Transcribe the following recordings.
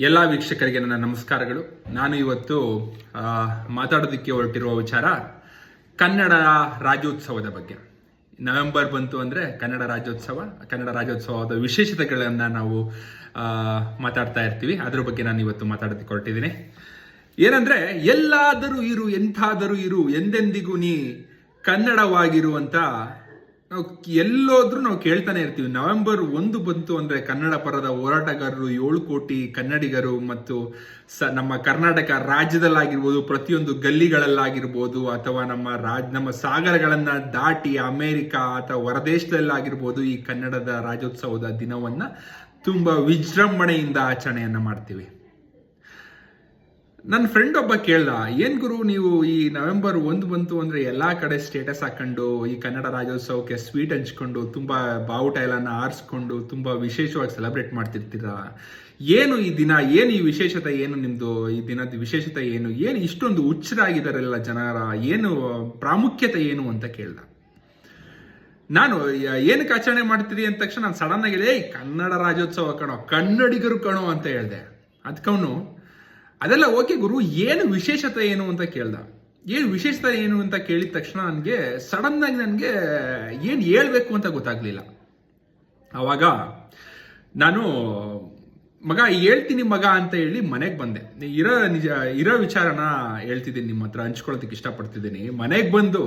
ಎಲ್ಲ ವೀಕ್ಷಕರಿಗೆ ನನ್ನ ನಮಸ್ಕಾರಗಳು. ನಾನು ಇವತ್ತು ಮಾತಾಡೋದಕ್ಕೆ ಹೊರಟಿರುವ ವಿಚಾರ ಕನ್ನಡ ರಾಜ್ಯೋತ್ಸವದ ಬಗ್ಗೆ. ನವೆಂಬರ್ ಬಂತು ಅಂದರೆ ಕನ್ನಡ ರಾಜ್ಯೋತ್ಸವ. ಕನ್ನಡ ರಾಜ್ಯೋತ್ಸವದ ವಿಶೇಷತೆಗಳನ್ನು ನಾವು ಮಾತಾಡ್ತಾ ಇರ್ತೀವಿ. ಅದ್ರ ಬಗ್ಗೆ ನಾನು ಇವತ್ತು ಮಾತಾಡೋದಕ್ಕೆ ಹೊರಟಿದ್ದೀನಿ. ಏನಂದರೆ, ಎಲ್ಲಾದರೂ ಇರು, ಎಂಥಾದರೂ ಇರು, ಎಂದೆಂದಿಗೂ ನೀ ಕನ್ನಡವಾಗಿರುವಂತ ನಾವು ಎಲ್ಲೋದ್ರೂ ನಾವು ಕೇಳ್ತಾನೆ ಇರ್ತೀವಿ. ನವೆಂಬರ್ ಒಂದು ಬಂತು ಅಂದ್ರೆ ಕನ್ನಡ ಪರದ ಹೋರಾಟಗಾರರು ಏಳು ಕೋಟಿ ಕನ್ನಡಿಗರು ಮತ್ತು ಸ ನಮ್ಮ ಕರ್ನಾಟಕ ರಾಜ್ಯದಲ್ಲಾಗಿರ್ಬೋದು, ಪ್ರತಿಯೊಂದು ಗಲ್ಲಿಗಳಲ್ಲಾಗಿರ್ಬೋದು, ಅಥವಾ ನಮ್ಮ ರಾಜ್ ನಮ್ಮ ಸಾಗರಗಳನ್ನ ದಾಟಿ ಅಮೆರಿಕ ಅಥವಾ ಹೊರದೇಶದಲ್ಲಾಗಿರ್ಬೋದು ಈ ಕನ್ನಡದ ರಾಜ್ಯೋತ್ಸವದ ದಿನವನ್ನ ತುಂಬಾ ವಿಜೃಂಭಣೆಯಿಂದ ಆಚರಣೆಯನ್ನ ಮಾಡ್ತೀವಿ. ನನ್ನ ಫ್ರೆಂಡ್ ಒಬ್ಬ ಕೇಳ್ದ, ಏನ್ ಗುರು ನೀವು ಈ ನವೆಂಬರ್ ಒಂದು ಬಂತು ಅಂದ್ರೆ ಎಲ್ಲಾ ಕಡೆ ಸ್ಟೇಟಸ್ ಹಾಕೊಂಡು, ಈ ಕನ್ನಡ ರಾಜ್ಯೋತ್ಸವಕ್ಕೆ ಸ್ವೀಟ್ ಹಂಚ್ಕೊಂಡು, ತುಂಬಾ ಬಾವುಟ ಎಲ್ಲನ ಆರಿಸ್ಕೊಂಡು, ತುಂಬಾ ವಿಶೇಷವಾಗಿ ಸೆಲೆಬ್ರೇಟ್ ಮಾಡ್ತಿರ್ತೀರಾ? ಏನು ಈ ದಿನ, ಏನು ಈ ವಿಶೇಷತೆ, ಏನು ನಿಮ್ದು ಈ ದಿನದ ವಿಶೇಷತೆ ಏನು? ಏನು ಇಷ್ಟೊಂದು ಹುಚ್ಚರಾಗಿದ್ದಾರೆಲ್ಲ ಜನರ, ಏನು ಪ್ರಾಮುಖ್ಯತೆ ಏನು? ಅಂತ ಕೇಳ್ದ. ನಾನು ಏನಕ್ಕೆ ಆಚರಣೆ ಮಾಡ್ತೀರಿ? ಅಂದ ತಕ್ಷಣ ನಾನು ಸಡನ್ ಆಗಿ ಕನ್ನಡ ರಾಜ್ಯೋತ್ಸವ ಕಣೋ, ಕನ್ನಡಿಗರು ಕಣೋ ಅಂತ ಹೇಳ್ದೆ. ಅದಕ್ಕವನು ಅದೆಲ್ಲ ಓಕೆ ಗುರು, ಏನು ವಿಶೇಷತೆ ಏನು ಅಂತ ಕೇಳ್ದ? ಏನು ವಿಶೇಷತೆ ಏನು ಅಂತ ಕೇಳಿದ ತಕ್ಷಣ ನನಗೆ ಸಡನ್ ಆಗಿ ನನಗೆ ಏನು ಹೇಳ್ಬೇಕು ಅಂತ ಗೊತ್ತಾಗ್ಲಿಲ್ಲ. ಆವಾಗ ನಾನು, ಮಗ, ಹೇಳ್ತೀನಿ ಮಗ ಅಂತ ಹೇಳಿ ಮನೆಗೆ ಬಂದೆ. ಇರೋ ನಿಜ, ಇರೋ ವಿಚಾರನ ಹೇಳ್ತಿದ್ದೀನಿ ನಿಮ್ಮ ಹತ್ರ, ಹಂಚ್ಕೊಳ್ಳೋದಕ್ಕೆ ಇಷ್ಟಪಡ್ತಿದ್ದೀನಿ. ಮನೆಗೆ ಬಂದು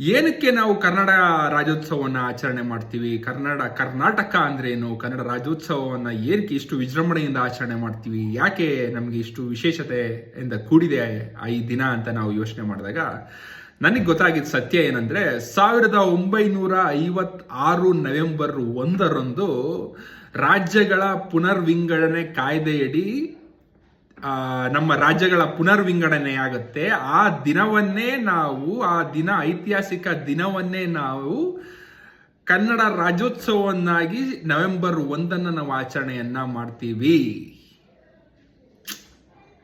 ಏನಕ್ಕೆ ನಾವು ಕನ್ನಡ ರಾಜ್ಯೋತ್ಸವವನ್ನ ಆಚರಣೆ ಮಾಡ್ತೀವಿ? ಕನ್ನಡ, ಕರ್ನಾಟಕ ಅಂದ್ರೇನು ಕನ್ನಡ ರಾಜ್ಯೋತ್ಸವವನ್ನ ಏನಕ್ಕೆ ಇಷ್ಟು ವಿಜೃಂಭಣೆಯಿಂದ ಆಚರಣೆ ಮಾಡ್ತೀವಿ? ಯಾಕೆ ನಮಗೆ ಇಷ್ಟು ವಿಶೇಷತೆ ಎಂದ ಕೂಡಿದೆ ಈ ದಿನ ಅಂತ ನಾವು ಯೋಚನೆ ಮಾಡಿದಾಗ, ನನಗೆ ಗೊತ್ತಾಗಿದ್ದ ಸತ್ಯ ಏನಂದ್ರೆ, ಸಾವಿರದ ಒಂಬೈನೂರ ಐವತ್ ಆರು ನವೆಂಬರ್ ಒಂದರಂದು ರಾಜ್ಯಗಳ ಪುನರ್ವಿಂಗಡಣೆ ಕಾಯ್ದೆಯಡಿ ನಮ್ಮ ರಾಜ್ಯಗಳ ಪುನರ್ವಿಂಗಡಣೆ ಆಗುತ್ತೆ. ಆ ದಿನವನ್ನೇ ನಾವು, ಆ ದಿನ ಐತಿಹಾಸಿಕ ದಿನವನ್ನೇ ನಾವು ಕನ್ನಡ ರಾಜ್ಯೋತ್ಸವವನ್ನಾಗಿ ನವೆಂಬರ್ ಒಂದನ್ನು ನಾವು ಆಚರಣೆಯನ್ನ ಮಾಡ್ತೀವಿ.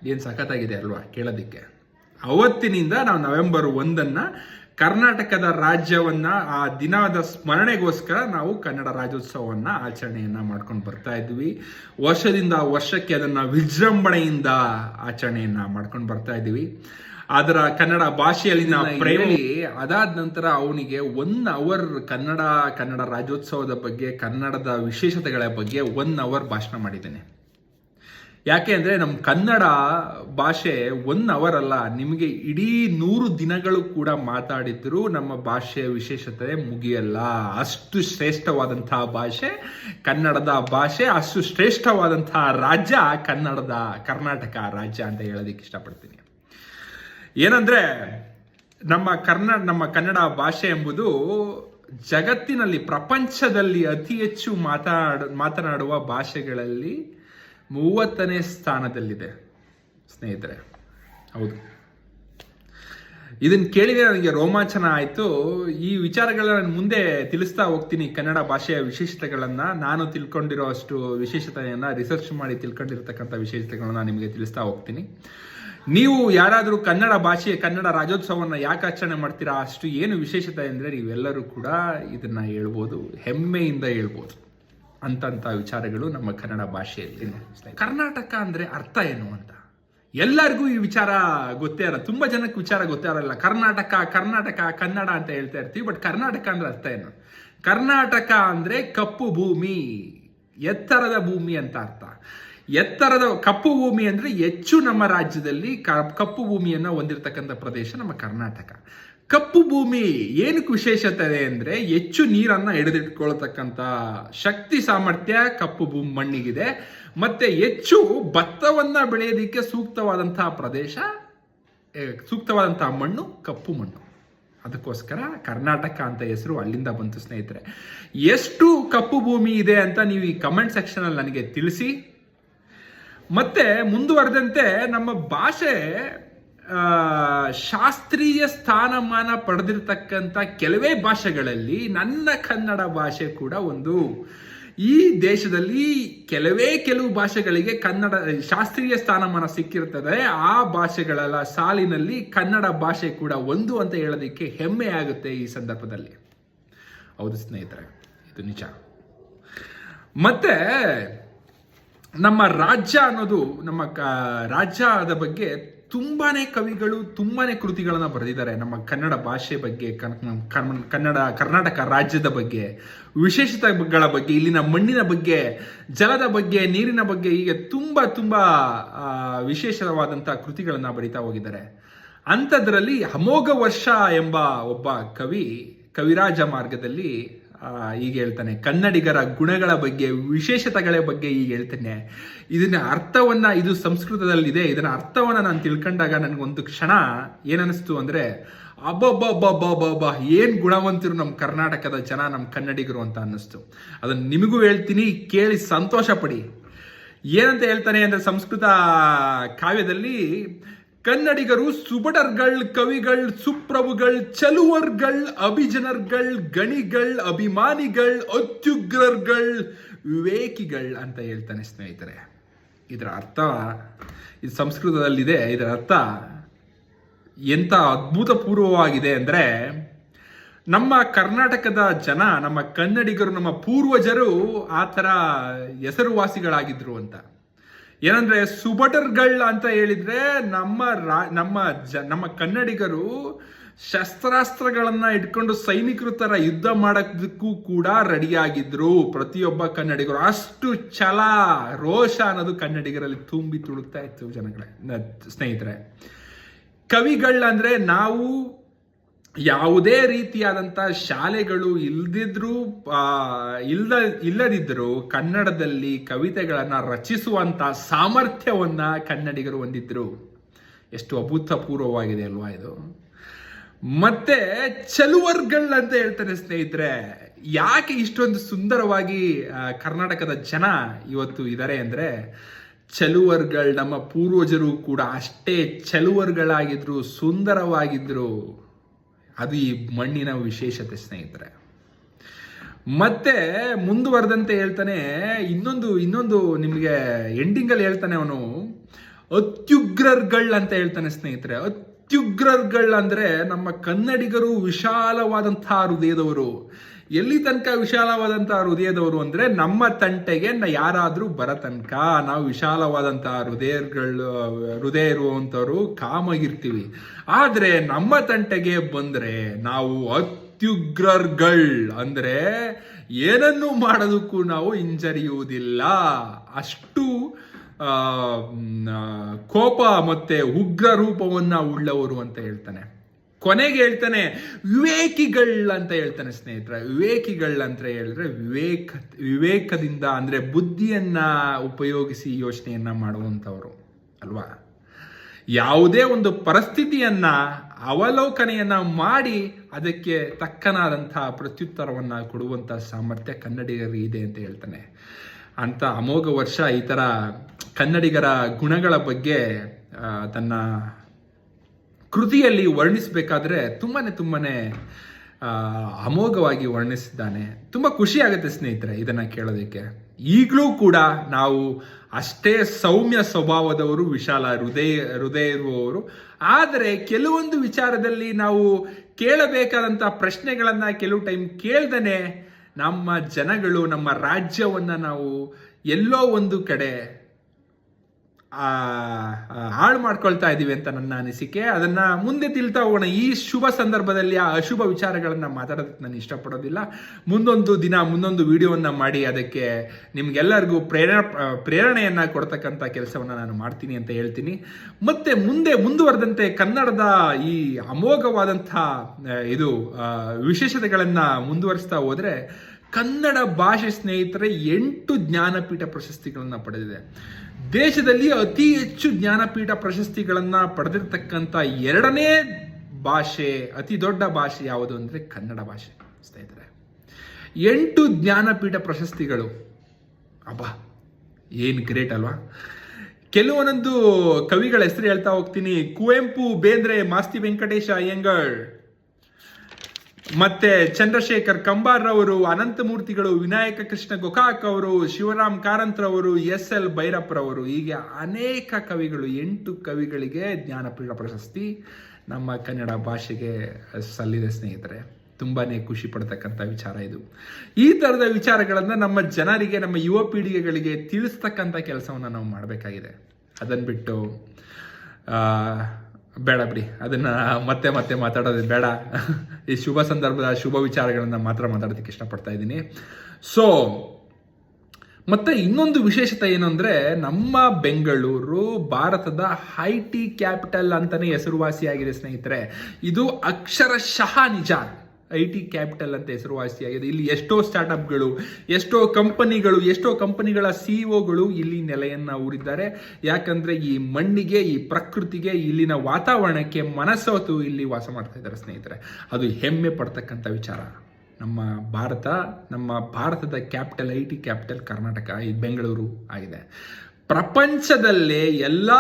ಏನ್ ಸಖತ್ತಾಗಿದೆ ಅಲ್ವಾ ಕೇಳೋದಿಕ್ಕೆ? ಅವತ್ತಿನಿಂದ ನಾವು ನವೆಂಬರ್ ಒಂದನ್ನ ಕರ್ನಾಟಕದ ರಾಜ್ಯವನ್ನ ಆ ದಿನದ ಸ್ಮರಣೆಗೋಸ್ಕರ ನಾವು ಕನ್ನಡ ರಾಜ್ಯೋತ್ಸವವನ್ನ ಆಚರಣೆಯನ್ನ ಮಾಡ್ಕೊಂಡು ಬರ್ತಾ ಇದ್ವಿ. ವರ್ಷದಿಂದ ವರ್ಷಕ್ಕೆ ಅದನ್ನ ವಿಜೃಂಭಣೆಯಿಂದ ಆಚರಣೆಯನ್ನ ಮಾಡ್ಕೊಂಡು ಬರ್ತಾ ಇದ್ವಿ. ಅದರ ಕನ್ನಡ ಭಾಷೆಯಲ್ಲಿನ ಪ್ರೇಮಿ ಅದಾದ ನಂತರ ಅವನಿಗೆ ಒನ್ ಅವರ್ ಕನ್ನಡ ಕನ್ನಡ ರಾಜ್ಯೋತ್ಸವದ ಬಗ್ಗೆ ಕನ್ನಡದ ವಿಶೇಷತೆಗಳ ಬಗ್ಗೆ ಒನ್ ಅವರ್ ಭಾಷಣ ಮಾಡಿದ್ದೇನೆ. ಯಾಕೆ ಅಂದರೆ ನಮ್ಮ ಕನ್ನಡ ಭಾಷೆ ಒನ್ ಅವರ್ ಅಲ್ಲ, ನಿಮಗೆ ಇಡೀ ನೂರು ದಿನಗಳು ಕೂಡ ಮಾತಾಡಿದ್ರು ನಮ್ಮ ಭಾಷೆಯ ವಿಶೇಷತೆ ಮುಗಿಯಲ್ಲ. ಅಷ್ಟು ಶ್ರೇಷ್ಠವಾದಂತಹ ಭಾಷೆ ಕನ್ನಡದ ಭಾಷೆ, ಅಷ್ಟು ಶ್ರೇಷ್ಠವಾದಂತಹ ರಾಜ್ಯ ಕನ್ನಡದ ಕರ್ನಾಟಕ ರಾಜ್ಯ ಅಂತ ಹೇಳೋದಕ್ಕೆ ಇಷ್ಟಪಡ್ತೀನಿ. ಏನಂದ್ರೆ, ನಮ್ಮ ಕರ್ನಾ, ನಮ್ಮ ಕನ್ನಡ ಭಾಷೆ ಎಂಬುದು ಜಗತ್ತಿನಲ್ಲಿ ಪ್ರಪಂಚದಲ್ಲಿ ಅತಿ ಹೆಚ್ಚು ಮಾತಾಡ, ಮಾತನಾಡುವ ಭಾಷೆಗಳಲ್ಲಿ ಮೂವತ್ತನೇ ಸ್ಥಾನದಲ್ಲಿದೆ, ಸ್ನೇಹಿತರೆ. ಹೌದು. ಇದನ್ನು ಕೇಳಿದ್ರೆ ನನಗೆ ರೋಮಾಂಚನ ಆಯಿತು. ಈ ವಿಚಾರಗಳನ್ನ ನಾನು ಮುಂದೆ ತಿಳಿಸ್ತಾ ಹೋಗ್ತೀನಿ ಕನ್ನಡ ಭಾಷೆಯ ವಿಶೇಷತೆಗಳನ್ನ. ನಾನು ತಿಳ್ಕೊಂಡಿರೋ ಅಷ್ಟು ವಿಶೇಷತೆಯನ್ನು ರಿಸರ್ಚ್ ಮಾಡಿ ತಿಳ್ಕೊಂಡಿರ್ತಕ್ಕಂಥ ವಿಶೇಷತೆಗಳನ್ನ ನಿಮಗೆ ತಿಳಿಸ್ತಾ ಹೋಗ್ತೀನಿ. ನೀವು ಯಾರಾದರೂ ಕನ್ನಡ ಭಾಷೆ ಕನ್ನಡ ರಾಜ್ಯೋತ್ಸವವನ್ನು ಯಾಕೆ ಆಚರಣೆ ಮಾಡ್ತೀರಾ? ಅಷ್ಟು ಏನು ವಿಶೇಷತೆ ಅಂದರೆ ನೀವೆಲ್ಲರೂ ಕೂಡ ಇದನ್ನು ಹೇಳ್ಬೋದು, ಹೆಮ್ಮೆಯಿಂದ ಹೇಳ್ಬೋದು. ಅಂತಂತ ವಿಚಾರಗಳು ನಮ್ಮ ಕನ್ನಡ ಭಾಷೆಯಲ್ಲಿ ಕರ್ನಾಟಕ ಅಂದ್ರೆ ಅರ್ಥ ಏನು ಅಂತ? ಎಲ್ಲರಿಗೂ ಈ ವಿಚಾರ ಗೊತ್ತೇ ಇರಲ್ಲ ತುಂಬಾ ಜನಕ್ಕೆ ವಿಚಾರ ಗೊತ್ತೇ ಇರಲ್ಲ ಕರ್ನಾಟಕ ಕರ್ನಾಟಕ, ಕನ್ನಡ ಅಂತ ಹೇಳ್ತಾ ಇರ್ತೀವಿ ಬಟ್ ಕರ್ನಾಟಕ ಅಂದ್ರೆ ಅರ್ಥ ಏನು? ಕರ್ನಾಟಕ ಅಂದ್ರೆ ಕಪ್ಪು ಭೂಮಿ, ಎತ್ತರದ ಭೂಮಿ ಅಂತ ಅರ್ಥ. ಎತ್ತರದ, ಕಪ್ಪು ಭೂಮಿ ಅಂದ್ರೆ ಹೆಚ್ಚು ನಮ್ಮ ರಾಜ್ಯದಲ್ಲಿ ಕಪ್ಪು ಭೂಮಿಯನ್ನು ಹೊಂದಿರತಕ್ಕಂಥ ಪ್ರದೇಶ ನಮ್ಮ ಕರ್ನಾಟಕ. ಕಪ್ಪು ಭೂಮಿ ಏನಕ್ಕೆ ವಿಶೇಷತೆ ಇದೆ ಅಂದ್ರೆ ಹೆಚ್ಚು ನೀರನ್ನ ಹಿಡಿದಿಟ್ಕೊಳ್ತಕ್ಕಂಥ ಶಕ್ತಿ ಸಾಮರ್ಥ್ಯ ಕಪ್ಪು ಭೂಮಿ ಮಣ್ಣಿಗಿದೆ. ಮತ್ತೆ ಹೆಚ್ಚು ಭತ್ತವನ್ನು ಬೆಳೆಯೋದಕ್ಕೆ ಸೂಕ್ತವಾದಂತಹ ಪ್ರದೇಶ ಸೂಕ್ತವಾದಂತಹ ಮಣ್ಣು ಕಪ್ಪು ಮಣ್ಣು. ಅದಕ್ಕೋಸ್ಕರ ಕರ್ನಾಟಕ ಅಂತ ಹೆಸರು ಅಲ್ಲಿಂದ ಬಂತು ಸ್ನೇಹಿತರೆ. ಎಷ್ಟು ಕಪ್ಪು ಭೂಮಿ ಇದೆ ಅಂತ ನೀವು ಈ ಕಮೆಂಟ್ ಸೆಕ್ಷನ್ ಅಲ್ಲಿ ನನಗೆ ತಿಳಿಸಿ. ಮತ್ತೆ ಮುಂದುವರೆದಂತೆ ನಮ್ಮ ಭಾಷೆ ಶಾಸ್ತ್ರೀಯ ಸ್ಥಾನಮಾನ ಪಡೆದಿರ್ತಕ್ಕಂಥ ಕೆಲವೇ ಭಾಷೆಗಳಲ್ಲಿ ನನ್ನ ಕನ್ನಡ ಭಾಷೆ ಕೂಡ ಒಂದು. ಈ ದೇಶದಲ್ಲಿ ಕೆಲವೇ ಕೆಲವು ಭಾಷೆಗಳಿಗೆ ಕನ್ನಡ, ಶಾಸ್ತ್ರೀಯ ಸ್ಥಾನಮಾನ ಸಿಕ್ಕಿರ್ತದೆ. ಆ ಭಾಷೆಗಳ ಸಾಲಿನಲ್ಲಿ ಕನ್ನಡ ಭಾಷೆ ಕೂಡ ಒಂದು ಅಂತ ಹೇಳೋದಕ್ಕೆ ಹೆಮ್ಮೆ ಆಗುತ್ತೆ ಈ ಸಂದರ್ಭದಲ್ಲಿ. ಹೌದು ಸ್ನೇಹಿತರೆ, ಇದು ನಿಜ. ಮತ್ತೆ ನಮ್ಮ ರಾಜ್ಯ ಅನ್ನೋದು, ನಮ್ಮ ರಾಜ್ಯದ ಬಗ್ಗೆ ತುಂಬಾನೇ ಕವಿಗಳು ತುಂಬಾನೇ ಕೃತಿಗಳನ್ನು ಬರೆದಿದ್ದಾರೆ ನಮ್ಮ ಕನ್ನಡ ಭಾಷೆ ಬಗ್ಗೆ, ಕನ್- ಕನ್- ಕನ್ನಡ, ಕರ್ನಾಟಕ ರಾಜ್ಯದ ಬಗ್ಗೆ ವಿಶೇಷತೆಗಳ ಬಗ್ಗೆ, ಇಲ್ಲಿನ ಮಣ್ಣಿನ ಬಗ್ಗೆ, ಜಲದ ಬಗ್ಗೆ, ನೀರಿನ ಬಗ್ಗೆ ಹೀಗೆ ತುಂಬಾ ತುಂಬಾ ವಿಶೇಷವಾದಂಥ ಕೃತಿಗಳನ್ನು ಬರಿತಾ ಹೋಗಿದ್ದಾರೆ. ಅಂಥದ್ರಲ್ಲಿ ಅಮೋಘ ವರ್ಷ ಎಂಬ ಒಬ್ಬ ಕವಿ, ಕವಿರಾಜ ಮಾರ್ಗದಲ್ಲಿ ಹೀಗೆ ಹೇಳ್ತಾನೆ. ಕನ್ನಡಿಗರ ಗುಣಗಳ ಬಗ್ಗೆ, ವಿಶೇಷತೆಗಳ ಬಗ್ಗೆ ಹೀಗೆ ಹೇಳ್ತಾನೆ. ಇದನ್ನ ಅರ್ಥವನ್ನ ಇದು ಸಂಸ್ಕೃತದಲ್ಲಿದೆ. ಇದನ್ನ ಅರ್ಥವನ್ನ ನಾನು ತಿಳ್ಕೊಂಡಾಗ ನನಗೊಂದು ಕ್ಷಣ ಏನನ್ನಿಸ್ತು ಅಂದ್ರೆ ಅಬ್ಬಬ್ಬಬ್ಬಬ್ಬಬ್ಬ ಏನ್ ಗುಣವಂತರು ನಮ್ಮ ಕರ್ನಾಟಕದ ಜನ ನಮ್ಮ ಕನ್ನಡಿಗರು ಅಂತ ಅನ್ನಿಸ್ತು. ಅದನ್ನ ನಿಮಗೂ ಹೇಳ್ತೀನಿ, ಕೇಳಿ ಸಂತೋಷ ಪಡಿ. ಏನಂತ ಹೇಳ್ತಾನೆ ಅಂದ್ರೆ ಸಂಸ್ಕೃತ ಕಾವ್ಯದಲ್ಲಿ ಕನ್ನಡಿಗರು ಸುಬಡರ್ಗಳ್, ಕವಿಗಳ್, ಸುಪ್ರಭುಗಳ್, ಚಲುವರ್ಗಳ್, ಅಭಿಜನರ್ಗಳ್, ಗಣಿಗಳ್, ಅಭಿಮಾನಿಗಳ್, ಅತ್ಯುಗ್ರರ್ಗಳ್, ವಿವೇಕಿಗಳ್ ಅಂತ ಹೇಳ್ತಾನೆ ಸ್ನೇಹಿತರೆ. ಇದರ ಅರ್ಥ ಇದು ಸಂಸ್ಕೃತದಲ್ಲಿದೆ, ಇದರ ಅರ್ಥ ಎಂತ ಅದ್ಭುತಪೂರ್ವವಾಗಿದೆ ಅಂದರೆ ನಮ್ಮ ಕರ್ನಾಟಕದ ಜನ, ನಮ್ಮ ಕನ್ನಡಿಗರು, ನಮ್ಮ ಪೂರ್ವಜರು ಆ ಥರ ಹೆಸರುವಾಸಿಗಳಾಗಿದ್ರು ಅಂತ. ಏನಂದ್ರೆ ಸುಬಟರ್ಗಳ್ ಅಂತ ಹೇಳಿದ್ರೆ ನಮ್ಮ ರಾ, ನಮ್ಮ ಜ, ನಮ್ಮ ಕನ್ನಡಿಗರು ಶಸ್ತ್ರಾಸ್ತ್ರಗಳನ್ನ ಇಟ್ಕೊಂಡು ಸೈನಿಕರ ತರ ಯುದ್ಧ ಮಾಡೋದಕ್ಕೂ ಕೂಡ ರೆಡಿಯಾಗಿದ್ರು. ಪ್ರತಿಯೊಬ್ಬ ಕನ್ನಡಿಗರು ಅಷ್ಟು ಛಲ, ರೋಷ ಅನ್ನೋದು ಕನ್ನಡಿಗರಲ್ಲಿ ತುಂಬಿ ತುಳುಕ್ತಾ ಇತ್ತು ಜನಗಳೇ ಸ್ನೇಹಿತರೆ. ಕವಿಗಳಂದ್ರೆ ನಾವು ಯಾವುದೇ ರೀತಿಯಾದಂಥ ಶಾಲೆಗಳು ಇಲ್ದಿದ್ರೂ ಇಲ್ಲದ ಇಲ್ಲದಿದ್ದರೂ ಕನ್ನಡದಲ್ಲಿ ಕವಿತೆಗಳನ್ನು ರಚಿಸುವಂಥ ಸಾಮರ್ಥ್ಯವನ್ನು ಕನ್ನಡಿಗರು ಹೊಂದಿದ್ರು. ಎಷ್ಟು ಅಭೂತಪೂರ್ವವಾಗಿದೆ ಅಲ್ವಾ ಇದು. ಮತ್ತೆ ಚಲುವರ್ಗಳ್ ಅಂತ ಹೇಳ್ತಾರೆ ಸ್ನೇಹಿತರೆ, ಯಾಕೆ ಇಷ್ಟೊಂದು ಸುಂದರವಾಗಿ ಕರ್ನಾಟಕದ ಜನ ಇವತ್ತು ಇದ್ದಾರೆ ಅಂದ್ರೆ, ಚಲುವರ್ಗಳು ನಮ್ಮ ಪೂರ್ವಜರು ಕೂಡ ಅಷ್ಟೇ ಚಲುವರ್ಗಳಾಗಿದ್ರು, ಸುಂದರವಾಗಿದ್ರು. ಅದು ಈ ಮಣ್ಣಿನ ವಿಶೇಷತೆ, ಸ್ನೇಹಿತರೆ. ಮತ್ತೆ ಮುಂದುವರೆದಂತೆ ಹೇಳ್ತಾನೆ, ಇನ್ನೊಂದು ಇನ್ನೊಂದು ನಿಮಗೆ ಎಂಡಿಂಗ್ ಅಲ್ಲಿ ಹೇಳ್ತಾನೆ ಅವನು, ಅತ್ಯುಗ್ರರ್ಗಳ್ ಅಂತ ಹೇಳ್ತಾನೆ, ಸ್ನೇಹಿತರೆ. ಅತ್ಯುಗ್ರರ್ಗಳ್ ಅಂದ್ರೆ ನಮ್ಮ ಕನ್ನಡಿಗರು ವಿಶಾಲವಾದಂತಹ ಹೃದಯದವರು. ಎಲ್ಲಿ ತನಕ ವಿಶಾಲವಾದಂತಹ ಹೃದಯದವರು ಅಂದ್ರೆ ನಮ್ಮ ತಂಟೆಗೆ ಯಾರಾದ್ರೂ ಬರ ತನಕ. ನಾವು ವಿಶಾಲವಾದಂತಹ ಹೃದಯಗಳು, ಹೃದಯ ಇರುವಂತವ್ರು ಕಾಮಾಗಿರ್ತೀವಿ. ಆದ್ರೆ ನಮ್ಮ ತಂಟೆಗೆ ಬಂದ್ರೆ ನಾವು ಅತ್ಯುಗ್ರರ್ಗಳ್ ಅಂದ್ರೆ ಏನನ್ನು ಮಾಡೋದಕ್ಕೂ ನಾವು ಹಿಂಜರಿಯುವುದಿಲ್ಲ. ಅಷ್ಟು ಕೋಪ ಮತ್ತೆ ಉಗ್ರ ರೂಪವನ್ನ ಉಳ್ಳವರು ಅಂತ ಹೇಳ್ತಾನೆ. ಕೊನೆಗೆ ಹೇಳ್ತಾನೆ, ವಿವೇಕಿಗಳ್ ಅಂತ ಹೇಳ್ತಾನೆ ಸ್ನೇಹಿತರ. ವಿವೇಕಿಗಳ್ ಅಂತ ಹೇಳಿದ್ರೆ ವಿವೇಕ, ವಿವೇಕದಿಂದ ಅಂದ್ರೆ ಬುದ್ಧಿಯನ್ನ ಉಪಯೋಗಿಸಿ ಯೋಚನೆಯನ್ನ ಮಾಡುವಂಥವ್ರು, ಅಲ್ವಾ? ಯಾವುದೇ ಒಂದು ಪರಿಸ್ಥಿತಿಯನ್ನ ಅವಲೋಕನೆಯನ್ನ ಮಾಡಿ ಅದಕ್ಕೆ ತಕ್ಕನಾದಂತಹ ಪ್ರತ್ಯುತ್ತರವನ್ನ ಕೊಡುವಂತಹ ಸಾಮರ್ಥ್ಯ ಕನ್ನಡಿಗರಿಗೆ ಇದೆ ಅಂತ ಹೇಳ್ತಾನೆ. ಅಂತ ಅಮೋಘ ವರ್ಷ ಈ ತರ ಕನ್ನಡಿಗರ ಗುಣಗಳ ಬಗ್ಗೆ ತನ್ನ ಕೃತಿಯಲ್ಲಿ ವರ್ಣಿಸಬೇಕಾದ್ರೆ ತುಂಬಾ ತುಂಬಾ ಅಮೋಘವಾಗಿ ವರ್ಣಿಸಿದ್ದಾನೆ ತುಂಬ ಖುಷಿ ಆಗುತ್ತೆ ಸ್ನೇಹಿತರೆ ಇದನ್ನ ಕೇಳೋದಕ್ಕೆ. ಈಗಲೂ ಕೂಡ ನಾವು ಅಷ್ಟೇ ಸೌಮ್ಯ ಸ್ವಭಾವದವರು, ವಿಶಾಲ ಹೃದಯ ಹೃದಯ ಇರುವವರು. ಆದರೆ ಕೆಲವೊಂದು ವಿಚಾರದಲ್ಲಿ ನಾವು ಕೇಳಬೇಕಾದಂತ ಪ್ರಶ್ನೆಗಳನ್ನ ಕೆಲವು ಟೈಮ್ ಕೇಳ್ದನೆ ನಮ್ಮ ಜನಗಳು, ನಮ್ಮ ರಾಜ್ಯವನ್ನ ನಾವು ಎಲ್ಲೋ ಒಂದು ಕಡೆ ಹಾಳು ಮಾಡ್ಕೊಳ್ತಾ ಇದ್ದೀವಿ ಅಂತ ನನ್ನ ಅನಿಸಿಕೆ. ಅದನ್ನ ಮುಂದೆ ತಿಳ್ತಾ ಹೋಗೋಣ ಈ ಶುಭ ಸಂದರ್ಭದಲ್ಲಿ ಆ ಅಶುಭ ವಿಚಾರಗಳನ್ನು ಮಾತಾಡೋದಕ್ಕೆ ನಾನು ಇಷ್ಟಪಡೋದಿಲ್ಲ. ಮುಂದೊಂದು ದಿನ, ಮುಂದೊಂದು ವಿಡಿಯೋವನ್ನ ಮಾಡಿ ಅದಕ್ಕೆ ನಿಮ್ಗೆಲ್ಲರಿಗೂ ಪ್ರೇರಣ, ಪ್ರೇರಣೆಯನ್ನ ಕೊಡ್ತಕ್ಕಂಥ ಕೆಲಸವನ್ನ ನಾನು ಮಾಡ್ತೀನಿ ಅಂತ ಹೇಳ್ತೀನಿ. ಮತ್ತೆ ಮುಂದೆ ಮುಂದುವರೆದಂತೆ ಕನ್ನಡದ ಈ ಅಮೋಘವಾದಂಥ ಇದು ವಿಶೇಷತೆಗಳನ್ನು ಮುಂದುವರಿಸ್ತಾ ಹೋದ್ರೆ ಕನ್ನಡ ಭಾಷೆ ಸ್ನೇಹಿತರೆ, ಎಂಟು ಜ್ಞಾನಪೀಠ ಪ್ರಶಸ್ತಿಗಳನ್ನು ಪಡೆದಿದೆ. ದೇಶದಲ್ಲಿ ಅತಿ ಹೆಚ್ಚು ಜ್ಞಾನಪೀಠ ಪ್ರಶಸ್ತಿಗಳನ್ನು ಪಡೆದಿರ್ತಕ್ಕಂಥ ಎರಡನೇ ಭಾಷೆ, ಅತಿ ದೊಡ್ಡ ಭಾಷೆ ಯಾವುದು ಅಂದ್ರೆ ಕನ್ನಡ ಭಾಷೆ ಸ್ನೇಹಿತರೆ. ಎಂಟು ಜ್ಞಾನಪೀಠ ಪ್ರಶಸ್ತಿಗಳು. ಅಬ್ಬಾ, ಏನು ಗ್ರೇಟ್ ಅಲ್ವಾ? ಕೆಲವೊಂದೊಂದು ಕವಿಗಳ ಹೆಸರು ಹೇಳ್ತಾ ಹೋಗ್ತೀನಿ. ಕುವೆಂಪು, ಬೇಂದ್ರೆ, ಮಾಸ್ತಿ ವೆಂಕಟೇಶ, ಅಯ್ಯಂಗಾಳ್. ಮತ್ತೆ ಚಂದ್ರಶೇಖರ್ ಕಂಬಾರ್ ಅವರು ಅನಂತಮೂರ್ತಿಗಳು ವಿನಾಯಕ ಕೃಷ್ಣ ಗೋಕಾಕ್ ಅವರು, ಶಿವರಾಮ್ ಕಾರಂತ್ರವರು ಎಸ್ ಎಲ್ ಭೈರಪ್ಪರವರು ಹೀಗೆ ಅನೇಕ ಕವಿಗಳು, ಎಂಟು ಕವಿಗಳಿಗೆ ಜ್ಞಾನಪೀಠ ಪ್ರಶಸ್ತಿ ನಮ್ಮ ಕನ್ನಡ ಭಾಷೆಗೆ ಸಲ್ಲಿದೆ ಸ್ನೇಹಿತರೆ. ತುಂಬಾನೇ ಖುಷಿ ಪಡ್ತಕ್ಕಂಥ ವಿಚಾರ ಇದು. ಈ ಥರದ ವಿಚಾರಗಳನ್ನು ನಮ್ಮ ಜನರಿಗೆ, ನಮ್ಮ ಯುವ ಪೀಳಿಗೆಗಳಿಗೆ ತಿಳಿಸ್ತಕ್ಕಂಥ ಕೆಲಸವನ್ನು ನಾವು ಮಾಡಬೇಕಾಗಿದೆ. ಅದನ್ನು ಬಿಟ್ಟು ಬೇಡ ಬಿಡಿ. ಅದನ್ನ ಮತ್ತೆ ಮತ್ತೆ ಮಾತಾಡೋದು ಬೇಡ. ಈ ಶುಭ ಸಂದರ್ಭದ ಶುಭ ವಿಚಾರಗಳನ್ನ ಮಾತ್ರ ಮಾತಾಡೋದಕ್ಕೆ ಇಷ್ಟಪಡ್ತಾ ಇದ್ದೀನಿ. ಸೊ ಮತ್ತೆ ಇನ್ನೊಂದು ವಿಶೇಷತೆ ಏನು ಅಂದ್ರೆ ನಮ್ಮ ಬೆಂಗಳೂರು ಭಾರತದ ಹೈಟಿ ಟಿ ಕ್ಯಾಪಿಟಲ್ ಅಂತಾನೆ ಹೆಸರುವಾಸಿಯಾಗಿದೆ ಸ್ನೇಹಿತರೆ. ಇದು ಅಕ್ಷರಶಃ ನಿಜ. ಐ ಟಿ ಕ್ಯಾಪಿಟಲ್ ಅಂತ ಹೆಸರುವಾಸಿಯಾಗಿದೆ ಇಲ್ಲಿ ಎಷ್ಟೋ ಸ್ಟಾರ್ಟ್ಅಪ್ಗಳು, ಎಷ್ಟೋ ಕಂಪನಿಗಳು, ಎಷ್ಟೋ ಕಂಪನಿಗಳ ಸಿಇಒಗಳು ಇಲ್ಲಿ ನೆಲೆಯನ್ನು ಊರಿದ್ದಾರೆ. ಯಾಕಂದ್ರೆ ಈ ಮಣ್ಣಿಗೆ, ಈ ಪ್ರಕೃತಿಗೆ ಇಲ್ಲಿನ ವಾತಾವರಣಕ್ಕೆ ಮನಸ್ಸೋತು ಇಲ್ಲಿ ವಾಸ ಮಾಡ್ತಾ ಇದ್ದಾರೆ ಸ್ನೇಹಿತರೆ. ಅದು ಹೆಮ್ಮೆ ಪಡ್ತಕ್ಕಂಥ ವಿಚಾರ. ನಮ್ಮ ಭಾರತ, ನಮ್ಮ ಭಾರತದ capital, I T capital Karnataka, ಈ ಬೆಂಗಳೂರು ಆಗಿದೆ. ಪ್ರಪಂಚದಲ್ಲೇ ಎಲ್ಲ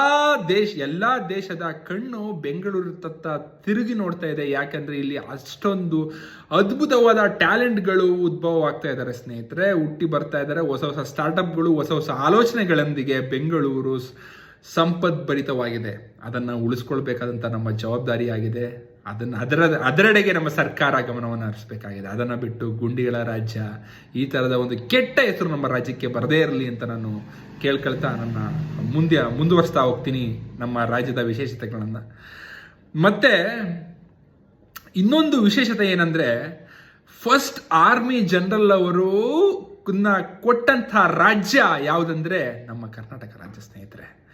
ದೇಶ, ಎಲ್ಲ ದೇಶದ ಕಣ್ಣು ಬೆಂಗಳೂರು ತತ್ತ ತಿರುಗಿ ನೋಡ್ತಾ ಇದೆ. ಯಾಕಂದ್ರೆ ಇಲ್ಲಿ ಅಷ್ಟೊಂದು ಅದ್ಭುತವಾದ ಟ್ಯಾಲೆಂಟ್ಗಳು ಉದ್ಭವ ಆಗ್ತಾ ಇದ್ದಾರೆ ಸ್ನೇಹಿತರೆ. ಹುಟ್ಟಿ ಬರ್ತಾ ಇದ್ದಾರೆ. ಹೊಸ ಹೊಸ ಸ್ಟಾರ್ಟಪ್ಗಳು ಹೊಸ ಹೊಸ ಆಲೋಚನೆಗಳೊಂದಿಗೆ ಬೆಂಗಳೂರು ಸಂಪದ್ಭರಿತವಾಗಿದೆ. ಅದನ್ನು ಉಳಿಸ್ಕೊಳ್ಬೇಕಾದಂಥ ನಮ್ಮ ಜವಾಬ್ದಾರಿ ಆಗಿದೆ ಅದನ್ನು ಅದರ, ಅದರೆಡೆಗೆ ನಮ್ಮ ಸರ್ಕಾರ ಗಮನವನ್ನು ಹರಿಸಬೇಕಾಗಿದೆ. ಅದನ್ನು ಬಿಟ್ಟು ಗುಂಡಿಗಳ ರಾಜ್ಯ, ಈ ಥರದ ಒಂದು ಕೆಟ್ಟ ಹೆಸರು ನಮ್ಮ ರಾಜ್ಯಕ್ಕೆ ಬರದೇ ಇರಲಿ ಅಂತ ನಾನು ಕೇಳ್ಕೊಳ್ತಾ ನನ್ನ ಮುಂದೆ, ಮುಂದುವರಿಸ್ತಾ ಹೋಗ್ತೀನಿ ನಮ್ಮ ರಾಜ್ಯದ ವಿಶೇಷತೆಗಳನ್ನು. ಮತ್ತೆ, ಇನ್ನೊಂದು ವಿಶೇಷತೆ ಏನಂದ್ರೆ ಫಸ್ಟ್ ಆರ್ಮಿ ಜನರಲ್ ಅವರು ಕೊಟ್ಟಂಥ ರಾಜ್ಯ ಯಾವುದಂದ್ರೆ, ನಮ್ಮ ಕರ್ನಾಟಕ ರಾಜ್ಯ ಸ್ನೇಹಿತರೆ.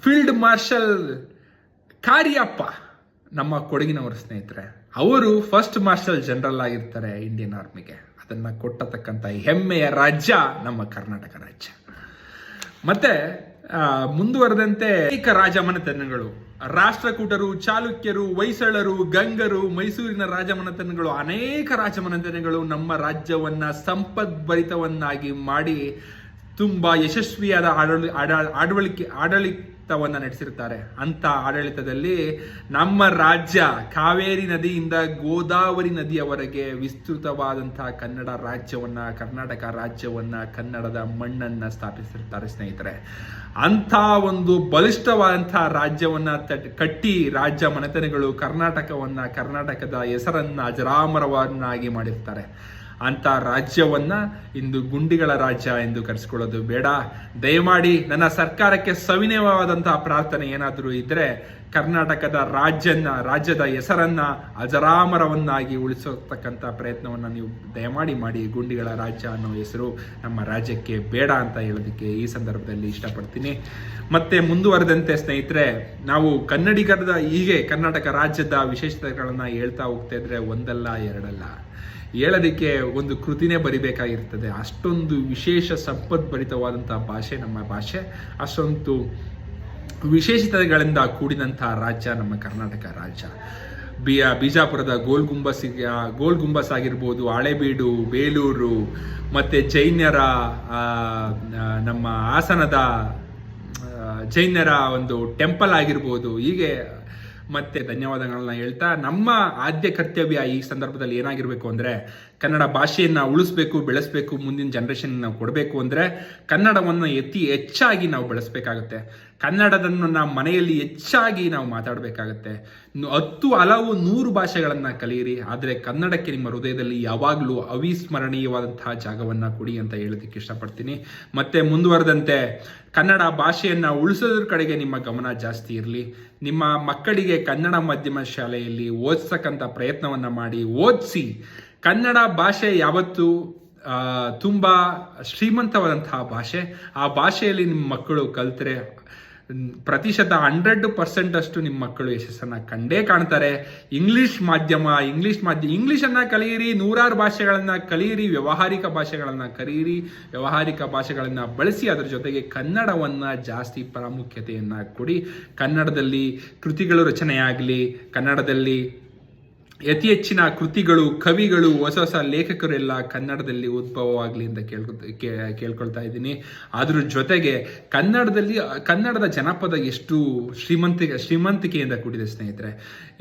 ಫೀಲ್ಡ್ ಮಾರ್ಷಲ್ ಕಾರ್ಯಪ್ಪ, ನಮ್ಮ ಕೊಡಗಿನವರ ಸ್ನೇಹಿತರೆ. ಅವರು ಫಸ್ಟ್ ಮಾರ್ಷಲ್ ಜನರಲ್ ಆಗಿರ್ತಾರೆ ಇಂಡಿಯನ್ ಆರ್ಮಿಗೆ ಅದನ್ನ ಕೊಟ್ಟತಕ್ಕಂಥ ಹೆಮ್ಮೆಯ ರಾಜ್ಯ ನಮ್ಮ ಕರ್ನಾಟಕ ರಾಜ್ಯ. ಮತ್ತೆ ಮುಂದುವರೆದಂತೆ ಅನೇಕ ರಾಜಮನೆತನಗಳು. ರಾಷ್ಟ್ರಕೂಟರು, ಚಾಲುಕ್ಯರು, ಹೊಯ್ಸಳರು, ಗಂಗರು, ಮೈಸೂರಿನ ರಾಜಮನೆತನಗಳು, ಅನೇಕ ರಾಜಮನೆತನಗಳು ನಮ್ಮ ರಾಜ್ಯವನ್ನ ಸಂಪದ್ಭರಿತವನ್ನಾಗಿ ಮಾಡಿ ತುಂಬಾ ಯಶಸ್ವಿಯಾದ ಆಡಳಿ ಆಡಳಿಕೆ ಆಡಳಿಕೆ ಆಡಳಿತವನ್ನ ನಡೆಸಿರ್ತಾರೆ ಅಂತ ಆಡಳಿತದಲ್ಲಿ ನಮ್ಮ ರಾಜ್ಯ ಕಾವೇರಿ ನದಿಯಿಂದ ಗೋದಾವರಿ ನದಿಯವರೆಗೆ ವಿಸ್ತೃತವಾದಂತಹ ಕನ್ನಡ ರಾಜ್ಯವನ್ನ, ಕರ್ನಾಟಕ ರಾಜ್ಯವನ್ನ, ಕನ್ನಡದ ಮಣ್ಣನ್ನ ಸ್ಥಾಪಿಸಿರ್ತಾರೆ ಸ್ನೇಹಿತರೆ. ಅಂತ ಒಂದು ಬಲಿಷ್ಠವಾದಂತಹ ರಾಜ್ಯವನ್ನ ಕಟ್ಟಿ ರಾಜ್ಯ ಮನೆತನಗಳು ಕರ್ನಾಟಕವನ್ನ, ಕರ್ನಾಟಕದ ಹೆಸರನ್ನ, ಅಜರಾಮರವನ್ನಾಗಿ ಮಾಡಿರ್ತಾರೆ. ಅಂತ ರಾಜ್ಯವನ್ನ ಇಂದು ಗುಂಡಿಗಳ ರಾಜ್ಯ ಎಂದು ಕರೆಸ್ಕೊಳ್ಳೋದು ಬೇಡ. ದಯಮಾಡಿ ನನ್ನ ಸರ್ಕಾರಕ್ಕೆ ಸವಿನಯವಾದಂತಹ ಪ್ರಾರ್ಥನೆ ಏನಾದರೂ ಇದ್ರೆ ಕರ್ನಾಟಕದ ರಾಜ್ಯನ್ನ, ರಾಜ್ಯದ ಹೆಸರನ್ನ, ಅಜರಾಮರವನ್ನಾಗಿ ಉಳಿಸತಕ್ಕಂಥ ಪ್ರಯತ್ನವನ್ನ ನೀವು ದಯಮಾಡಿ ಮಾಡಿ ಗುಂಡಿಗಳ ರಾಜ್ಯ ಅನ್ನೋ ಹೆಸರು ನಮ್ಮ ರಾಜ್ಯಕ್ಕೆ ಬೇಡ ಅಂತ ಹೇಳೋದಕ್ಕೆ ಈ ಸಂದರ್ಭದಲ್ಲಿ ಇಷ್ಟಪಡ್ತೀನಿ. ಮತ್ತೆ ಮುಂದುವರೆದಂತೆ ಸ್ನೇಹಿತರೆ, ನಾವು ಕನ್ನಡಿಗರದ ಹೀಗೆ ಕರ್ನಾಟಕ ರಾಜ್ಯದ ವಿಶೇಷತೆಗಳನ್ನ ಹೇಳ್ತಾ ಹೋಗ್ತಾ ಇದ್ರೆ ಒಂದಲ್ಲ ಎರಡಲ್ಲ. ಹೇಳೋದಕ್ಕೆ ಒಂದು ಕೃತಿನೇ ಬರಿಬೇಕಾಗಿರ್ತದೆ. ಅಷ್ಟೊಂದು ವಿಶೇಷ ಸಂಪದ್ಭರಿತವಾದಂಥ ಭಾಷೆ ನಮ್ಮ ಭಾಷೆ. ಅಷ್ಟೊಂದು ವಿಶೇಷತೆಗಳಿಂದ ಕೂಡಿದಂತಹ ರಾಜ್ಯ ನಮ್ಮ ಕರ್ನಾಟಕ ರಾಜ್ಯ. ಬಿ ಬಿಜಾಪುರದ ಗೋಲ್ ಗುಂಬಸ್ ಗೋಲ್ ಗುಂಬಸ್ ಆಗಿರ್ಬೋದು ಹಳೆಬೀಡು ಬೇಲೂರು, ಮತ್ತೆ ಜೈನ್ಯರ ನಮ್ಮ ಹಾಸನದ ಜೈನರ ಒಂದು ಟೆಂಪಲ್ ಆಗಿರ್ಬೋದು, ಹೀಗೆ ಮತ್ತೆ ಧನ್ಯವಾದಗಳನ್ನ ಹೇಳ್ತಾ ನಮ್ಮ ಆದ್ಯ ಕರ್ತವ್ಯ ಈ ಸಂದರ್ಭದಲ್ಲಿ ಏನಾಗಿರ್ಬೇಕು ಅಂದ್ರೆ ಕನ್ನಡ ಭಾಷೆಯನ್ನ ಉಳಿಸ್ಬೇಕು, ಬೆಳೆಸ್ಬೇಕು, ಮುಂದಿನ ಜನರೇಷನ್ ನಾವು ಕೊಡಬೇಕು ಅಂದ್ರೆ ಕನ್ನಡವನ್ನು ಅತಿ ಹೆಚ್ಚಾಗಿ ನಾವು ಬೆಳೆಸಬೇಕಾಗುತ್ತೆ. ಕನ್ನಡದನ್ನು ನಾವು ಮನೆಯಲ್ಲಿ ಹೆಚ್ಚಾಗಿ ನಾವು ಮಾತಾಡಬೇಕಾಗತ್ತೆ. ಹತ್ತು ಹಲವು ನೂರು ಭಾಷೆಗಳನ್ನ ಕಲಿಯಿರಿ, ಆದರೆ ಕನ್ನಡಕ್ಕೆ ನಿಮ್ಮ ಹೃದಯದಲ್ಲಿ ಯಾವಾಗಲೂ ಅವಿಸ್ಮರಣೀಯವಾದಂತಹ ಜಾಗವನ್ನ ಕೊಡಿ ಅಂತ ಹೇಳೋದಕ್ಕೆ ಇಷ್ಟಪಡ್ತೀನಿ. ಮತ್ತೆ ಮುಂದುವರೆದಂತೆ, ಕನ್ನಡ ಭಾಷೆಯನ್ನ ಉಳಿಸೋದ್ರ ಕಡೆಗೆ ನಿಮ್ಮ ಗಮನ ಜಾಸ್ತಿ ಇರಲಿ. ನಿಮ್ಮ ಮಕ್ಕಳಿಗೆ ಕನ್ನಡ ಮಾಧ್ಯಮ ಶಾಲೆಯಲ್ಲಿ ಓದಿಸ್ತಕ್ಕಂಥ ಪ್ರಯತ್ನವನ್ನ ಮಾಡಿ, ಓದಿಸಿ ಕನ್ನಡ ಭಾಷೆ ಯಾವತ್ತು ತುಂಬ ಶ್ರೀಮಂತವಾದಂತಹ ಭಾಷೆ. ಆ ಭಾಷೆಯಲ್ಲಿ ನಿಮ್ಮ ಮಕ್ಕಳು ಕಲ್ತರೆ, ಪ್ರತಿಶತ ಹಂಡ್ರೆಡ್ ಪರ್ಸೆಂಟ್ ಅಷ್ಟು ನಿಮ್ಮ ಮಕ್ಕಳು ಯಶಸ್ಸನ್ನು ಕಂಡೇ ಕಾಣ್ತಾರೆ. ಇಂಗ್ಲಿಷ್ ಮಾಧ್ಯಮ ಇಂಗ್ಲಿಷ್ ಮಾಧ್ಯಮ ಇಂಗ್ಲೀಷನ್ನು ಕಲಿಯಿರಿ, ನೂರಾರು ಭಾಷೆಗಳನ್ನು ಕಲಿಯಿರಿ, ವ್ಯಾವಹಾರಿಕ ಭಾಷೆಗಳನ್ನು ಕಲಿಯಿರಿ, ವ್ಯಾವಹಾರಿಕ ಭಾಷೆಗಳನ್ನು ಬಳಸಿ ಅದರ ಜೊತೆಗೆ ಕನ್ನಡವನ್ನು ಜಾಸ್ತಿ ಪ್ರಾಮುಖ್ಯತೆಯನ್ನು ಕೊಡಿ. ಕನ್ನಡದಲ್ಲಿ ಕೃತಿಗಳು ರಚನೆಯಾಗಲಿ, ಕನ್ನಡದಲ್ಲಿ ಅತಿ ಹೆಚ್ಚಿನ ಕೃತಿಗಳು, ಕವಿಗಳು, ಹೊಸ ಹೊಸ ಲೇಖಕರೆಲ್ಲ ಕನ್ನಡದಲ್ಲಿ ಉದ್ಭವವಾಗಲಿ ಅಂತ ಕೇಳ್ಕೊ ಕೇಳ್ಕೊಳ್ತಾ ಇದ್ದೀನಿ. ಅದ್ರ ಜೊತೆಗೆ ಕನ್ನಡದಲ್ಲಿ, ಕನ್ನಡದ ಜನಪದ ಎಷ್ಟು ಶ್ರೀಮಂತಿಕೆ ಶ್ರೀಮಂತಿಕೆಯಿಂದ ಕೂಡಿದೆ ಸ್ನೇಹಿತರೆ.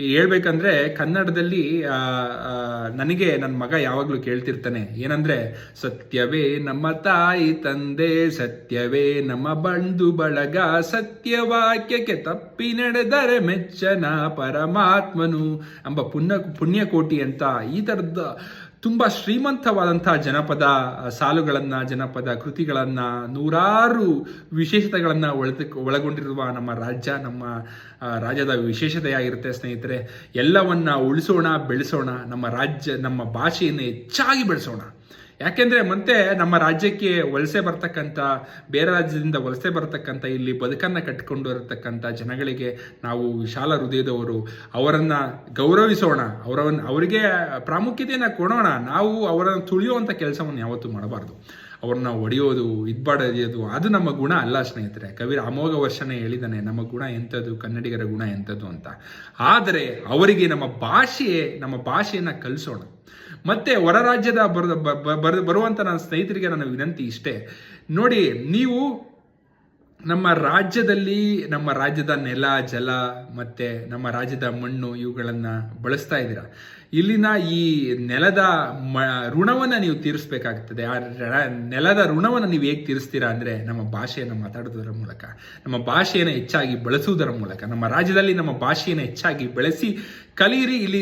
ಹೇಳ್ಬೇಕಂದ್ರೆ ಕನ್ನಡದಲ್ಲಿ ನನಗೆ ನನ್ನ ಮಗ ಯಾವಾಗಲೂ ಕೇಳ್ತಿರ್ತಾನೆ. ಏನಂದ್ರೆ, ಸತ್ಯವೇ ನಮ್ಮ ತಾಯಿ ತಂದೆ, ಸತ್ಯವೇ ನಮ್ಮ ಬಂಧು ಬಳಗ, ಸತ್ಯವಾಕ್ಯಕ್ಕೆ ತಪ್ಪಿ ನಡೆದರೆ ಮೆಚ್ಚನ ಪರಮಾತ್ಮನು ಎಂಬ ಪುಣ್ಯ ಪುಣ್ಯಕೋಟಿ ಅಂತ ಈ ಥರದ ತುಂಬ ಶ್ರೀಮಂತವಾದಂಥ ಜನಪದ ಸಾಲುಗಳನ್ನು, ಜನಪದ ಕೃತಿಗಳನ್ನು ನೂರಾರು ವಿಶೇಷತೆಗಳನ್ನು ಒಳಗೊಂಡಿರುವ ನಮ್ಮ ರಾಜ್ಯ, ನಮ್ಮ ರಾಜ್ಯದ ವಿಶೇಷತೆಯಾಗಿರುತ್ತೆ ಸ್ನೇಹಿತರೆ. ಎಲ್ಲವನ್ನ ಉಳಿಸೋಣ, ಬೆಳೆಸೋಣ, ನಮ್ಮ ರಾಜ್ಯ, ನಮ್ಮ ಭಾಷೆಯನ್ನು ಹೆಚ್ಚಾಗಿ ಬೆಳೆಸೋಣ. ಯಾಕೆಂದ್ರೆ ಮತ್ತೆ ನಮ್ಮ ರಾಜ್ಯಕ್ಕೆ ವಲಸೆ ಬರ್ತಕ್ಕಂಥ, ಬೇರೆ ರಾಜ್ಯದಿಂದ ವಲಸೆ ಬರ್ತಕ್ಕಂಥ ಇಲ್ಲಿ ಬದುಕನ್ನು ಕಟ್ಟಿಕೊಂಡು ಇರತಕ್ಕಂಥ ಜನಗಳಿಗೆ ನಾವು ವಿಶಾಲ ಹೃದಯದವರು. ಅವರನ್ನು ಗೌರವಿಸೋಣ. ಅವರವನ್ನು ಅವರಿಗೆ ಪ್ರಾಮುಖ್ಯತೆಯನ್ನು ಕೊಡೋಣ. ನಾವು ಅವರನ್ನು ತುಳಿಯುವಂಥ ಕೆಲಸವನ್ನು ಯಾವತ್ತೂ ಮಾಡಬಾರ್ದು. ಅವ್ರನ್ನ ಒಡೆಯೋದು, ಇದ್ಬಾಡೋದು ಅದು ನಮ್ಮ ಗುಣ ಅಲ್ಲ ಸ್ನೇಹಿತರೆ. ಕವಿರ ಅಮೋಘ ವರ್ಷನೇ ಹೇಳಿದ್ದಾನೆ, ನಮ್ಮ ಗುಣ ಎಂಥದ್ದು? ಕನ್ನಡಿಗರ ಗುಣ ಎಂಥದ್ದು? ಅಂತ. ಆದರೆ ಅವರಿಗೆ ನಮ್ಮ ಭಾಷೆ ನಮ್ಮ ಭಾಷೆಯನ್ನು ಕಲಿಸೋಣ. ಮತ್ತೆ ಹೊರ ರಾಜ್ಯದ ಬರ ಬರುವಂಥ ನನ್ನ ಸ್ನೇಹಿತರಿಗೆ ನನ್ನ ವಿನಂತಿ ಇಷ್ಟೇ. ನೋಡಿ, ನೀವು ನಮ್ಮ ರಾಜ್ಯದಲ್ಲಿ, ನಮ್ಮ ರಾಜ್ಯದ ನೆಲ, ಜಲ, ಮತ್ತೆ ನಮ್ಮ ರಾಜ್ಯದ ಮಣ್ಣು ಇವುಗಳನ್ನು ಬಳಸ್ತಾ ಇದ್ದೀರಾ? ಇಲ್ಲಿನ ಈ ನೆಲದ ಮ ಋಣವನ್ನು ನೀವು ತೀರಿಸಬೇಕಾಗ್ತದೆ. ಆ ನೆಲದ ಋಣವನ್ನು ನೀವು ಹೇಗೆ ತೀರಿಸ್ತೀರಾ ಅಂದರೆ ನಮ್ಮ ಭಾಷೆಯನ್ನು ಮಾತಾಡೋದರ ಮೂಲಕ, ನಮ್ಮ ಭಾಷೆಯನ್ನು ಹೆಚ್ಚಾಗಿ ಬಳಸುವುದರ ಮೂಲಕ, ನಮ್ಮ ರಾಜ್ಯದಲ್ಲಿ ನಮ್ಮ ಭಾಷೆಯನ್ನು ಹೆಚ್ಚಾಗಿ ಬೆಳೆಸಿ ಕಲೀರಿ, ಇಲ್ಲಿ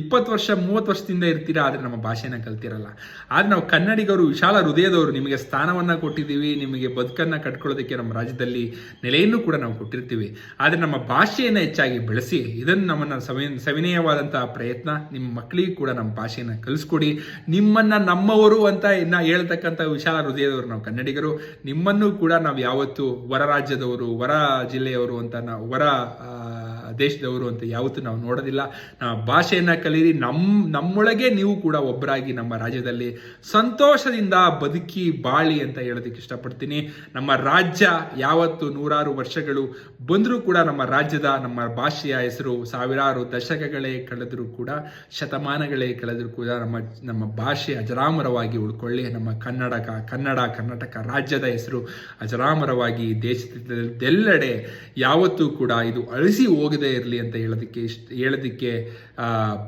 ಇಪ್ಪತ್ತು ವರ್ಷ, ಮೂವತ್ತು ವರ್ಷದಿಂದ ಇರ್ತೀರಾ, ಆದರೆ ನಮ್ಮ ಭಾಷೆನ ಕಲ್ತಿರಲ್ಲ. ಆದ್ರೆ ನಾವು ಕನ್ನಡಿಗರು, ವಿಶಾಲ ಹೃದಯದವರು, ನಿಮಗೆ ಸ್ಥಾನವನ್ನು ಕೊಟ್ಟಿದ್ದೀವಿ, ನಿಮಗೆ ಬದುಕನ್ನು ಕಟ್ಕೊಳ್ಳೋದಕ್ಕೆ ನಮ್ಮ ರಾಜ್ಯದಲ್ಲಿ ನೆಲೆಯನ್ನು ಕೂಡ ನಾವು ಕೊಟ್ಟಿರ್ತೀವಿ. ಆದರೆ ನಮ್ಮ ಭಾಷೆಯನ್ನು ಹೆಚ್ಚಾಗಿ ಬೆಳೆಸಿ, ಇದನ್ನು ನಮ್ಮನ್ನು ಸವಿ, ಸವಿನಯವಾದಂತಹ ಪ್ರಯತ್ನ ನಿಮ್ಮ ಮಕ್ಕಳಿಗೆ ಕೂಡ ನಮ್ಮ ಭಾಷೆಯನ್ನು ಕಲಿಸ್ಕೊಡಿ. ನಿಮ್ಮನ್ನು ನಮ್ಮವರು ಅಂತ ಇನ್ನು ಹೇಳ್ತಕ್ಕಂಥ ವಿಶಾಲ ಹೃದಯದವರು ನಾವು ಕನ್ನಡಿಗರು. ನಿಮ್ಮನ್ನು ಕೂಡ ನಾವು ಯಾವತ್ತು ಹೊರ ರಾಜ್ಯದವರು ಹೊರ ಜಿಲ್ಲೆಯವರು ಅಂತ ನಾವು ಹೊರ ದೇಶದವರು ಅಂತ ಯಾವತ್ತೂ ನಾವು ನೋಡೋದಿಲ್ಲ. ನಮ್ಮ ಭಾಷೆಯನ್ನ ಕಲೀರಿ ನಮ್ಮ ನಮ್ಮೊಳಗೆ ನೀವು ಕೂಡ ಒಬ್ಬರಾಗಿ ನಮ್ಮ ರಾಜ್ಯದಲ್ಲಿ ಸಂತೋಷದಿಂದ ಬದುಕಿ ಬಾಳಿ ಅಂತ ಹೇಳೋದಕ್ಕೆ ಇಷ್ಟಪಡ್ತೀನಿ. ನಮ್ಮ ರಾಜ್ಯ ಯಾವತ್ತು ನೂರಾರು ವರ್ಷಗಳು ಬಂದರೂ ಕೂಡ ನಮ್ಮ ರಾಜ್ಯದ, ನಮ್ಮ ಭಾಷೆಯ ಹೆಸರು ಸಾವಿರಾರು ದಶಕಗಳೇ ಕಳೆದರೂ ಕೂಡ, ಶತಮಾನಗಳೇ ಕಳೆದರೂ ಕೂಡ ನಮ್ಮ ನಮ್ಮ ಭಾಷೆ ಅಜರಾಮರವಾಗಿ ಉಳ್ಕೊಳ್ಳಿ. ನಮ್ಮ ಕನ್ನಡ ಕನ್ನಡ, ಕರ್ನಾಟಕ ರಾಜ್ಯದ ಹೆಸರು ಅಜರಾಮರವಾಗಿ ದೇಶದೆಲ್ಲೆಡೆ ಯಾವತ್ತೂ ಕೂಡ ಇದು ಅಳಿಸಿ ಹೋಗದೇ. ಇರಲಿ ಅಂತ ಹೇಳೋದಕ್ಕೆ ಇಷ್ಟ, ಹೇಳೋದಕ್ಕೆ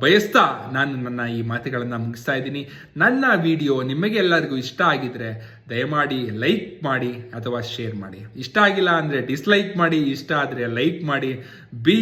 ಬಯಸ್ತಾ ನಾನು ನನ್ನ ಈ ಮಾತುಗಳನ್ನು ಮುಗಿಸ್ತಾ ಇದ್ದೀನಿ. ನನ್ನ ವಿಡಿಯೋ ನಿಮಗೆ ಎಲ್ಲರಿಗೂ ಇಷ್ಟ ಆಗಿದ್ರೆ ದಯಮಾಡಿ ಲೈಕ್ ಮಾಡಿ ಅಥವಾ ಶೇರ್ ಮಾಡಿ. ಇಷ್ಟ ಆಗಿಲ್ಲ ಅಂದರೆ ಡಿಸ್ಲೈಕ್ ಮಾಡಿ, ಇಷ್ಟ ಆದರೆ ಲೈಕ್ ಮಾಡಿ. ಬಿ